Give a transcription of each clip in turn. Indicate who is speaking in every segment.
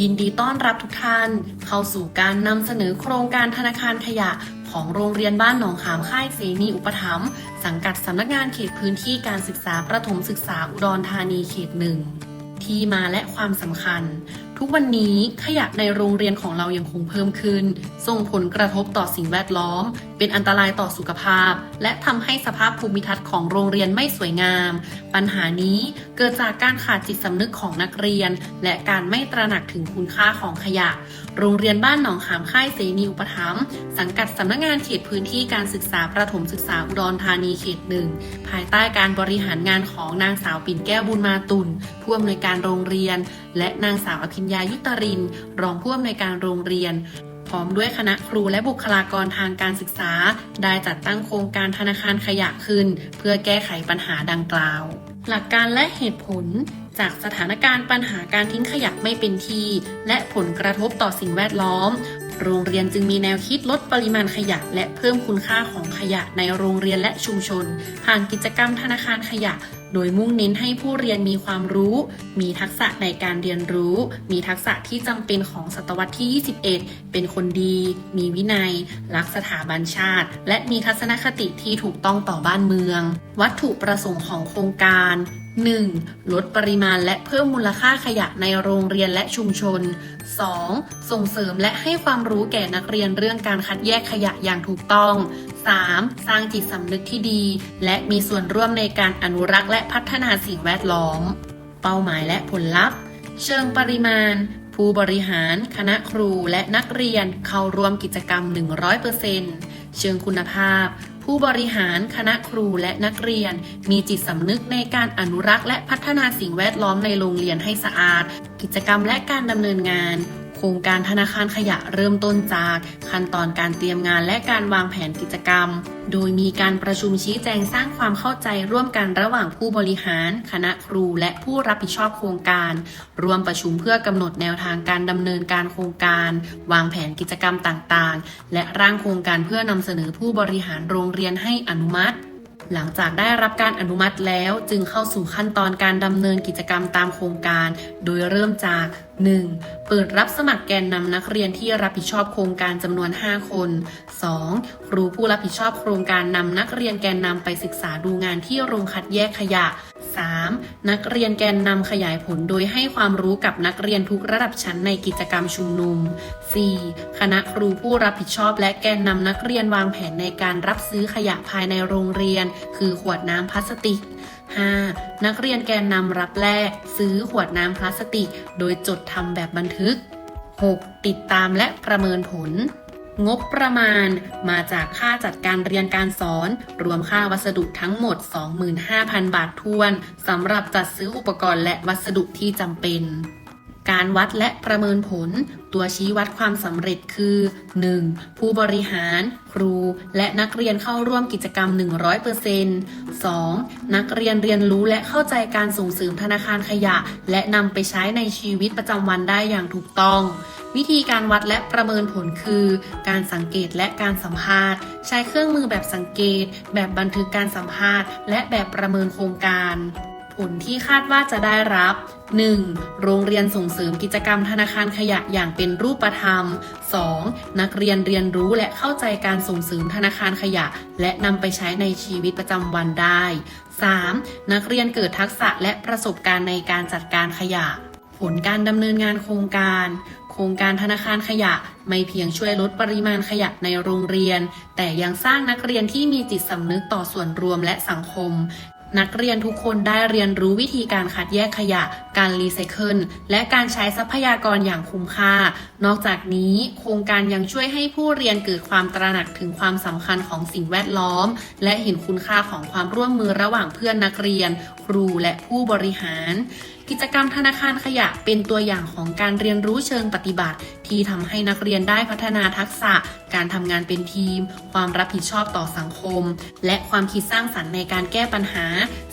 Speaker 1: ยินดีต้อนรับทุกท่าน เข้าสู่การนำเสนอโครงการธนาคารขยะของโรงเรียนบ้านหนองขามค่ายเสนีอุปถัมภ์สังกัดสำนักงานเขตพื้นที่การศึกษาประถมศึกษาอุดรธานีเขตหนึ่งที่มาและความสำคัญ ทุกวันนี้ขยะในโรงเรียนของเรายังคงเพิ่มขึ้น ส่งผลกระทบต่อสิ่งแวดล้อม เป็นอันตรายต่อสุขภาพ และทำให้สภาพภูมิทัศน์ของโรงเรียนไม่สวยงาม ปัญหานี้เกิดจากการขาดจิตสำนึกของนักเรียน และการไม่ตระหนักถึงคุณค่าของขยะ โรงเรียนบ้านหนองขามค่ายเสนีอุปถัมภ์สังกัดสำนักงานเขตพื้นที่การศึกษาประถมศึกษาอุดรธานีเขตหนึ่งภายใต้การบริหารงานของนางสาวปิ่นแก้วบุญมาตุลผู้อำนวยการโรงเรียน และนางสาวอภิญญายุตริน รองผู้อำนวยการโรงเรียน พร้อมด้วยคณะครูและบุคลากรทางการศึกษา ได้จัดตั้งโครงการธนาคารขยะขึ้น เพื่อแก้ไขปัญหาดังกล่าว หลักการและเหตุผลจากสถานการณ์ปัญหาการทิ้งขยะไม่เป็นที่ และผลกระทบต่อสิ่งแวดล้อม โรงเรียนจึงมีแนวคิดลดปริมาณขยะ และเพิ่มคุณค่าของขยะในโรงเรียนและชุมชน ผ่านกิจกรรมธนาคารขยะ โดยมุ่งเน้นให้ผู้เรียนมีความรู้ มีทักษะในการเรียนรู้ มีทักษะที่จำเป็นของศตวรรษที่ 21 เป็นคนดี มีวินัย รักสถาบันชาติ และมีทัศนคติที่ถูกต้องต่อบ้านเมือง วัตถุประสงค์ของโครงการ 1. ลดปริมาณและเพิ่มมูลค่าขยะในโรงเรียนและชุมชน 2. ส่งเสริมและให้ความรู้แก่นักเรียนเรื่องการคัดแยกขยะอย่างถูกต้อง 3. สร้างจิตสำนึกที่ดี และมีส่วนร่วมในการอนุรักษ์และพัฒนาสิ่งแวดล้อม เป้าหมายและผลลัพธ์ เชิงปริมาณ ผู้บริหาร คณะครูและนักเรียนเข้าร่วมกิจกรรม 100%เชิงคุณภาพ ผู้บริหารคณะครูและนักเรียน มีจิตสำนึกในการอนุรักษ์และพัฒนาสิ่งแวดล้อมในโรงเรียนให้สะอาด กิจกรรมและการดำเนินงาน ครงการธนาคารขยะเริ่มต้นจากขั้นตอนการเตรียมงานและการวางแผนกิจกรรม โดยมีการประชุมชี้แจงสร้างความเข้าใจร่วมกันระหว่างผู้บริหาร คณะครู และผู้รับผิดชอบโครงการ รวมประชุมเพื่อกำหนดแนวทางการดำเนินการโครงการ วางแผนกิจกรรมต่างๆ และร่างโครงการเพื่อนำเสนอผู้บริหารโรงเรียนให้อนุมัติ หลังจากได้รับการอนุมัติแล้วจึงเข้าสู่ขั้นตอนการดำเนินกิจกรรมตามโครงการ โดยเริ่มจาก 1. เปิดรับสมัครแกนนำนักเรียนที่รับผิดชอบโครงการจำนวน 5 คน 2. ครูผู้รับผิดชอบโครงการนำนักเรียนแกนนำไปศึกษาดูงานที่โรงคัดแยกขยะ 3. นักเรียนแกนนำขยายผลโดยให้ความรู้กับนักเรียนทุกระดับชั้นในกิจกรรมชุมนุม 4. คณะครูผู้รับผิดชอบและแกนนำนักเรียนวางแผนในการรับซื้อขยะภายในโรงเรียน คือขวดน้ำพลาสติก 5. นักเรียนแกนนำรับแลกซื้อขวดน้ำพลาสติก โดยจดทำแบบบันทึก 6. ติดตามและประเมินผล งบประมาณมาจากค่าจัดการเรียนการสอน รวมค่าวัสดุทั้งหมด 25,000 บาททวนสำหรับจัดซื้ออุปกรณ์และวัสดุที่จำเป็นการวัดและประเมินผล ตัวชี้วัดความสำเร็จคือ 1. ผู้บริหาร ครู และนักเรียนเข้าร่วมกิจกรรม 100% 2. นักเรียนเรียนรู้และเข้าใจการส่งเสริมธนาคารขยะ และนำไปใช้ในชีวิตประจำวันได้อย่างถูกต้อง วิธีการวัดและประเมินผลคือ การสังเกตและการสัมภาษณ์ ใช้เครื่องมือแบบสังเกต แบบบันทึกการสัมภาษณ์ และแบบประเมินโครงการผลที่คาดว่าจะได้รับ 1. โรงเรียนส่งเสริมกิจกรรมธนาคารขยะอย่างเป็นรูปธรรม 2. นักเรียนเรียนรู้และเข้าใจการส่งเสริมธนาคารขยะ และนำไปใช้ในชีวิตประจำวันได้ 3. นักเรียนเกิดทักษะและประสบการณ์ในการจัดการขยะ ผลการดำเนินงานโครงการ โครงการธนาคารขยะไม่เพียงช่วยลดปริมาณขยะในโรงเรียน แต่ยังสร้างนักเรียนที่มีจิตสำนึกต่อส่วนรวมและสังคม นักเรียนทุกคนได้เรียนรู้วิธีการคัดแยกขยะ การรีไซเคิล และการใช้ทรัพยากรอย่างคุ้มค่า นอกจากนี้โครงการยังช่วยให้ผู้เรียนเกิดความตระหนักถึงความสำคัญของสิ่งแวดล้อม และเห็นคุณค่าของความร่วมมือระหว่างเพื่อนนักเรียน ครูและผู้บริหาร กิจกรรมธนาคารขยะเป็นตัวอย่างของการเรียนรู้เชิงปฏิบัติ ที่ทำให้นักเรียนได้พัฒนาทักษะ การทำงานเป็นทีม ความรับผิดชอบต่อสังคม และความคิดสร้างสรรค์ในการแก้ปัญหา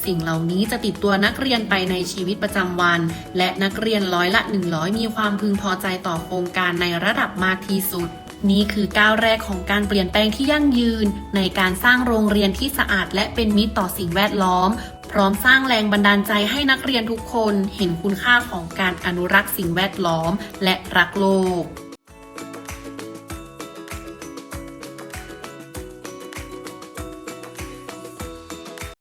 Speaker 1: สิ่งเหล่านี้จะติดตัวนักเรียนไปในชีวิตประจำวัน และนักเรียนร้อยละ 100 มีความพึงพอใจต่อโครงการในระดับมากที่สุดนี่คือก้าวแรกของการเปลี่ยนแปลงที่ยั่งยืน ในการสร้างโรงเรียนที่สะอาดและเป็นมิตรต่อสิ่งแวดล้อม พร้อมสร้างแรงบันดาลใจให้นักเรียนทุกคนเห็นคุณค่าของการอนุรักษ์สิ่งแวดล้อมและรักโลก